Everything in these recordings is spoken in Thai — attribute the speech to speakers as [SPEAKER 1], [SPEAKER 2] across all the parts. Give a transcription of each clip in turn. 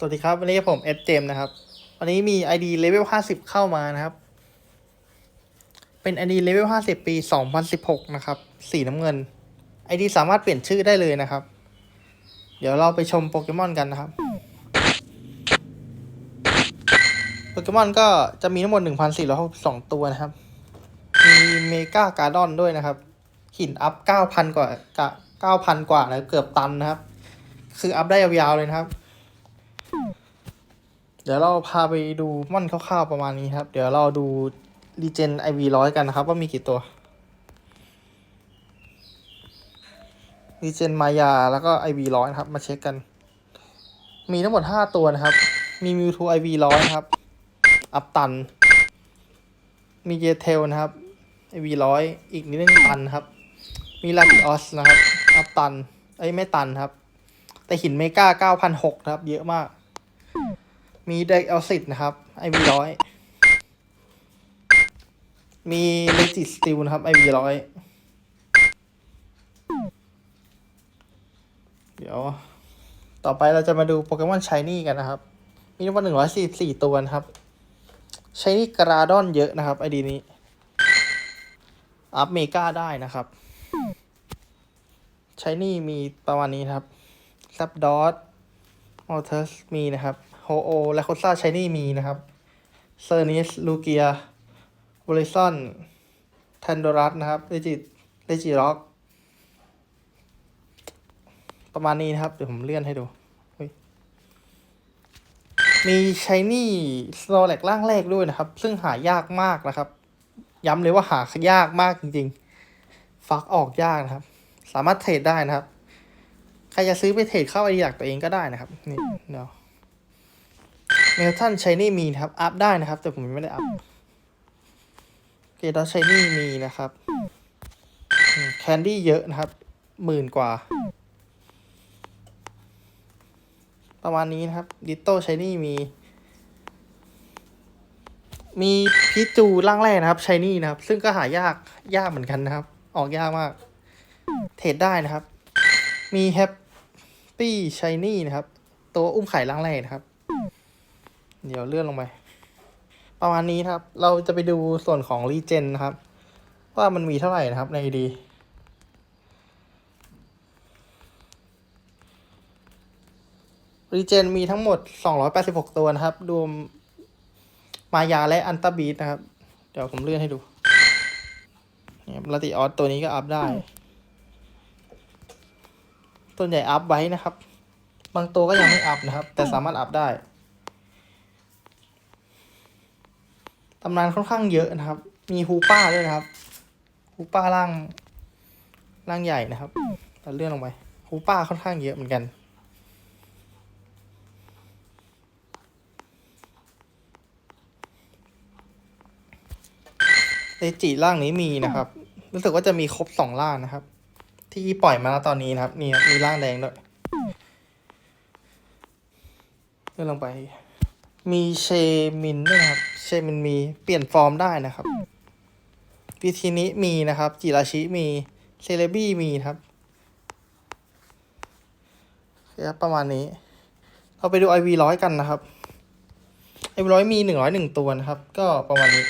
[SPEAKER 1] สวัสดีครับ วันนี้ผมเอสเจมนะครับ วันนี้มี ID Level 50 เข้ามานะครับ เป็น ID Level 50 ปี 2016 นะครับ สีน้ำเงิน ID สามารถเปลี่ยนชื่อได้เลยนะครับ เดี๋ยวเราไปชมโปเกมอนกันนะครับ โปเกมอนก็จะมีทั้งหมด 1,462 ตัวนะครับ มีเมกาการ์ดอนด้วยนะครับ หินอัพ 9,000 กว่ากะ9,000 กว่านะเกือบตันนะครับ คืออัพได้ยาวๆเลยนะครับ ดี๋ยวเราพาไปดูม่อนคร่าวๆประมาณนี้ครับ เดี๋ยวเราดูรีเจนไอวีร้อยกันนะครับ ว่ามีกี่ตัวรีเจนมายาแล้วก็ไอวีร้อยครับมาเช็คกัน มีทั้งหมดห้าตัวนะครับ มีมิวทูไอวีร้อยครับ อัพตัน มีเยเทลนะครับไอวีร้อยอีกนิดนึงตันครับ มีลาติออสนะครับ อัพตันไอ้ไม่ตันครับ แต่หินเมกาเก้าพันหกครับ เยอะมาก มีเด็กเอลซิดนะครับไอวีร้อยมีเลจิสติลนะครับไอวีร้อยเดี๋ยว ต่อไปเราจะมาดูโปเกมอนชายนี่กันนะครับ มีทั้งหมดหนึ่งร้อยสี่สี่ตัวนะครับชายนี่กราดอนเยอะนะครับไอดีนี้ อัพเมกาได้นะครับชายนี่มีประมาณนี้นครับซับดอทออเทสมีนะครับ โฮโอ และโคซ่าชายนี่มีนะครับเซอร์นิสลูเกียโอลิซอนแทนโดรัสนะครับเลจิเลจิร็อก ประมาณนี้นะครับ เดี๋ยวผมเลื่อนให้ดู มีชายนี่สโนแลกร่างแรกด้วยนะครับ ซึ่งหายากมากนะครับ ย้ำเลยว่าหายากมากจริงๆ ฟักออกยากนะครับ สามารถเทรดได้นะครับ ใครจะซื้อไปเทรดเข้าไอเดียตัวเองก็ได้นะครับ นี่เดี๋ยว เมลทันชายนี่มีนะครับ อัพได้นะครับ แต่ผมไม่ได้อัพเกดอชายนี่มีนะครับแคนดี้เยอะนะครับหมื่นกว่า ประมาณนี้นะครับดิโต้ชายนี่มี มีพิจูร่างแรกนะครับชายนี่นะครับ ซึ่งก็หายากยากเหมือนกันนะครับ ออกยากมาก เทรดได้นะครับ มีแฮปปี้ชายนี่นะครับ ตัวอุ้มไข่ล่างแรกนะครับ เดี๋ยวเลื่อนลงไป ประมาณนี้ครับ เราจะไปดูส่วนของรีเจนนะครับ ว่ามันมีเท่าไหร่นะครับในดีรีเจนมีทั้งหมด 286 ตัวนะครับ รวมมายาและอันตาบีทนะครับ เดี๋ยวผมเลื่อนให้ดูเนี่ยลาติออสตัวนี้ก็อัพได้ส่วใหญ่อัพไว้นะครับ บางตัวก็ยังไม่อัพนะครับ แต่สามารถอัพได้ ตำนานค่อนข้างเยอะนะครับ มีฮูป้าด้วยนะครับฮูป้าร่างร่างใหญ่นะครับเราเลื่อนลงไปฮูป้าค่อนข้างเยอะเหมือนกัน เลจิร่างนี้มีนะครับ รู้สึกว่าจะมีครบสองร่างนะครับ ที่ปล่อยมาแล้วตอนนี้นะครับ นี่มีร่างแดงด้วยเลื่อนลงไป มีเชมินด้วยนะครับ เชมินมีเปลี่ยนฟอร์มได้นะครับ วิธีนี้มีนะครับ จิราชิมีเซเลบี้มีครับครับประมาณนี้ เราไปดูไอวีร้อยกันนะครับไอวีร้อยมีหนึ่งร้อยหนึ่งตัวนะครับ ก็ประมาณนี้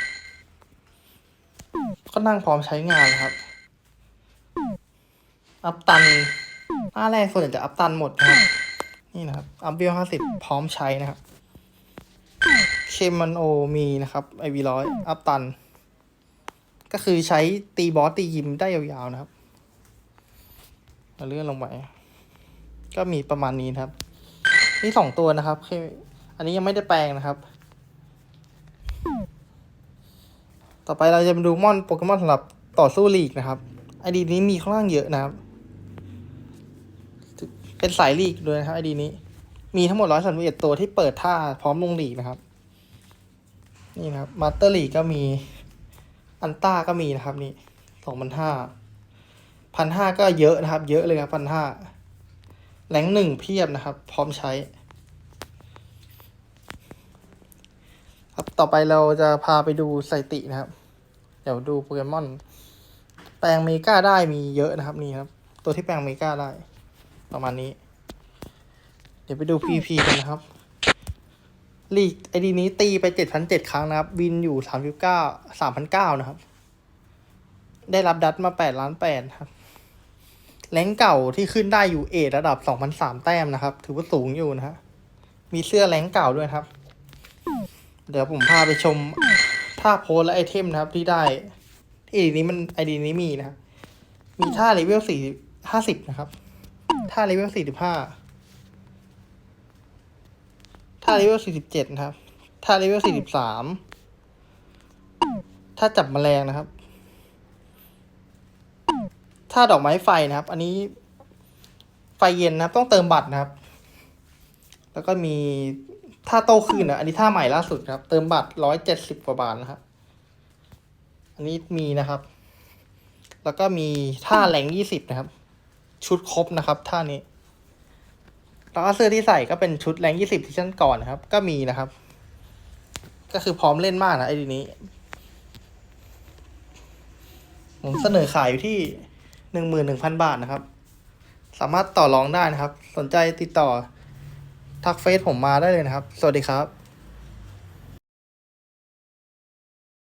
[SPEAKER 1] ก็นั่งพร้อมใช้งานนะครับ อัพตันหน้าแรกส่วนใหญ่จะอัพตันหมดนะครับ นี่นะครับ อัพเบลห้าสิบพร้อมใช้นะครับ เคมันโอมีนะครับไอวีร้อยอัพตัน ก็คือใช้ตีบอสตียิมได้ยาวๆนะครับเราเลื่อนลงไปก็มีประมาณนี้นครับ นี่สองตัวนะครับออันนี้ยังไม่ได้แปลงนะครับ ต่อไปเราจะมาดูมอนโปเกมอนสำหรับต่อสู้ลีกนะครับไอดีนี้มีค่อนข้างเยอะนะครับ เป็นสายลีกด้วยนะครับไอดีนี้ มีทั้งหมดร้อยสามสิบเอ็ดตัวที่เปิดท่าพร้อมลงลีกนะครับ นี่นะครับมาสเตอร์ลีกก็มีอันต้าก็มีนะครับนี่สองพันห้าพันห้าก็เยอะนะครับ เยอะเลยครับพันห้าแหลงหนึ่งเพียบนะครับ พร้อมใช้ ครับต่อไปเราจะพาไปดูสถิตินะครับ เดี๋ยวดูโปเกมอน แปลงเมกาได้มีเยอะนะครับนี่ครับ ตัวที่แปลงเมกาได้ ประมาณนี้ เดี๋ยวไปดู PVP กันนะครับ ลีกไอดีนี้ตีไปเจ็ดพันเจ็ดครั้งนะครับ วินอยู่สามสิบเก้าสามพันเก้านะครับ ได้รับดัตมาแปดล้านแปดครับแรงเก่าที่ขึ้นได้อยู่เอระดับสองพันสามแต้มนะครับ ถือว่าสูงอยู่นะฮะมีเสื้อแรงเก่าด้วยครับ เดี๋ยวผมพาไปชมท่าโพสและไอเทมนะครับ ที่ได้ไอดีนี้มันไอดีนี้มีนะครับมีท่าเลเวลสี่ห้าสิบนะครับ ท่าเลเวลสี่สิบห้า ท่าเลเวลสี่สิบเจ็ดนะครับท่าเลเวลสี่สิบสาม ถ้าจับแมลงนะครับ ถ้าดอกไม้ไฟนะครับ อันนี้ ไฟเย็นนะครับ ต้องเติมบัตรนะครับ แล้วก็มีท่าโต้คลื่นนะ อันนี้ท่าใหม่ล่าสุดครับ เติมบัตรร้อยเจ็ดสิบกว่าบาทนะครับ อันนี้มีนะครับ แล้วก็มีท่าแรงยี่สิบนะครับ ชุดครบนะครับ ท่านี้ แล้วก็เสื้อที่ใส่ก็เป็นชุดแรงยี่สิบที่ชั้นก่อนนะครับ ก็มีนะครับ ก็คือพร้อมเล่นมากนะไอ้ดีนี้ ผมเสนอขายอยู่ที่หนึ่งหมื่นหนึ่งพันบาทนะครับ สามารถต่อรองได้นะครับ สนใจติดต่อทักเฟซผมมาได้เลยนะครับ สวัสดีครับ